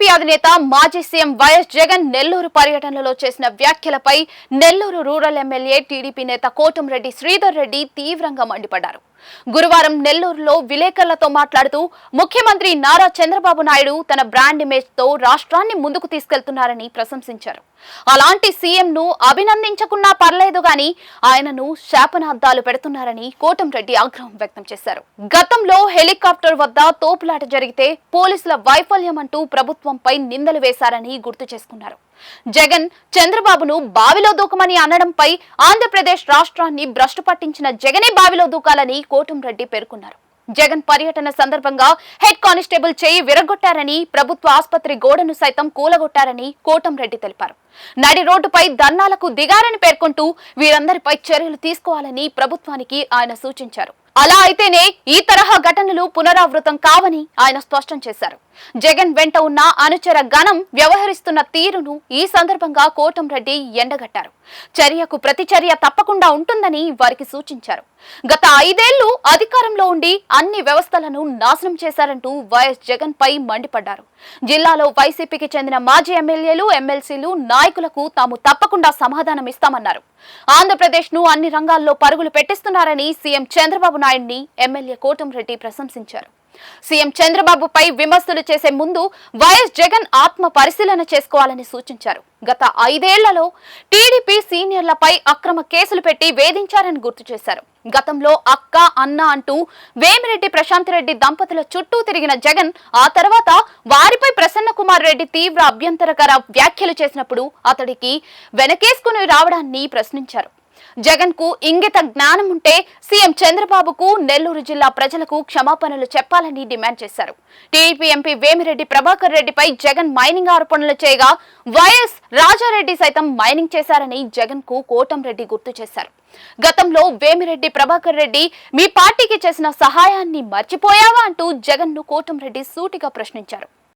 TDP అధినేత మాజీ CM YS Jagan Nellore పర్యటనలో చేసిన వ్యాఖ్యలపై నెల్లూరు రూరల్ ఎమ్మెల్యే టీడీపీ నేత కోటంరెడ్డి శ్రీధర్ రెడ్డి తీవ్రంగా మండిపడ్డారు. గురువారం నెల్లూరులో విలేకరులతో మాట్లాడుతూ ముఖ్యమంత్రి నారా చంద్రబాబు నాయుడు తన బ్రాండ్ ఇమేజ్తో రాష్ట్రాన్ని ముందుకు తీసుకెళ్తున్నారని ప్రశంసించారు. అలాంటి సీఎంను అభినందించకున్నా పర్లేదు గాని ఆయనను శాపనార్థాలు పెడుతున్నారని కోటంరెడ్డి ఆగ్రహం వ్యక్తం చేశారు. గతంలో హెలికాప్టర్ వద్ద తోపులాట జరిగితే పోలీసుల వైఫల్యం అంటూ ప్రభుత్వం ప్రభుత్వంపై నిందలు వేశారని గుర్తు చేసుకున్నారు. జగన్ చంద్రబాబును బావిలో దూకమని అనడంపై ఆంధ్రప్రదేశ్ రాష్ట్రాన్ని భ్రష్టు పట్టించిన జగనే బావిలో దూకాలని కోటంరెడ్డి పేర్కొన్నారు. జగన్ పర్యటన సందర్భంగా హెడ్ కానిస్టేబుల్ చేయి విరగొట్టారని ప్రభుత్వ ఆసుపత్రి గోడను సైతం కూలగొట్టారని కోటంరెడ్డి తెలిపారు. నడి రోడ్డుపై ధర్నాలకు దిగారని పేర్కొంటూ వీరందరిపై చర్యలు తీసుకోవాలని ప్రభుత్వానికి ఆయన సూచించారు. అలా అయితేనే ఈ తరహా ఘటనలు పునరావృతం కావని ఆయన స్పష్టం చేశారు. జగన్ వెంట ఉన్న అనుచర గణం వ్యవహరిస్తున్న తీరును ఈ సందర్భంగా కోటంరెడ్డి ఎండగట్టారు. చర్యకు ప్రతిచర్య తప్పకుండా ఉంటుందని వారికి సూచించారు. గత ఐదేళ్ళు అధికారంలో ఉండి అన్ని వ్యవస్థలను నాశనం చేశారంటూ వైఎస్ జగన్ పై మండిపడ్డారు. జిల్లాలో వైసీపీకి చెందిన మాజీ ఎమ్మెల్యేలు ఎమ్మెల్సీలు నాయకులకు తాము తప్పకుండా సమాధానం ఇస్తామన్నారు. ఆంధ్రప్రదేశ్ను అన్ని రంగాల్లో పరుగులు పెట్టిస్తున్నారని సీఎం చంద్రబాబు నాయుడిని ఎమ్మెల్యే కోటంరెడ్డి ప్రశంసించారు. సీఎం చంద్రబాబుపై విమర్శలు చేసే ముందు వైఎస్ జగన్ ఆత్మ పరిశీలన చేసుకోవాలని సూచించారు. గత ఐదేళ్ళలో టీడీపీ సీనియర్లపై అక్రమ కేసులు పెట్టి వేధించారని గుర్తు చేశారు. గతంలో అక్క అన్న అంటూ వేమిరెడ్డి ప్రశాంత్ రెడ్డి దంపతుల చుట్టూ తిరిగిన జగన్ ఆ తర్వాత వారిపై ప్రసన్న కుమార్ రెడ్డి తీవ్ర అభ్యంతరకర వ్యాఖ్యలు చేసినప్పుడు అతడికి వెనకేసుకుని రావడాన్ని ప్రశ్నించారు. జగన్కు ఇంగిత జ్ఞానం ఉంటే సీఎం చంద్రబాబుకు నెల్లూరు జిల్లా ప్రజలకు క్షమాపణలు చెప్పాలని డిమాండ్ చేశారు. టీడీపీ ఎంపీ వేమిరెడ్డి ప్రభాకర్ రెడ్డిపై జగన్ మైనింగ్ ఆరోపణలు చేయగా వైఎస్ రాజారెడ్డి సైతం మైనింగ్ చేశారని జగన్కు కోటంరెడ్డి గుర్తు చేశారు. గతంలో వేమిరెడ్డి ప్రభాకర్ రెడ్డి మీ పార్టీకి చేసిన సహాయాన్ని మర్చిపోయావా? అంటూ జగన్ను కోటంరెడ్డి సూటిగా ప్రశ్నించారు.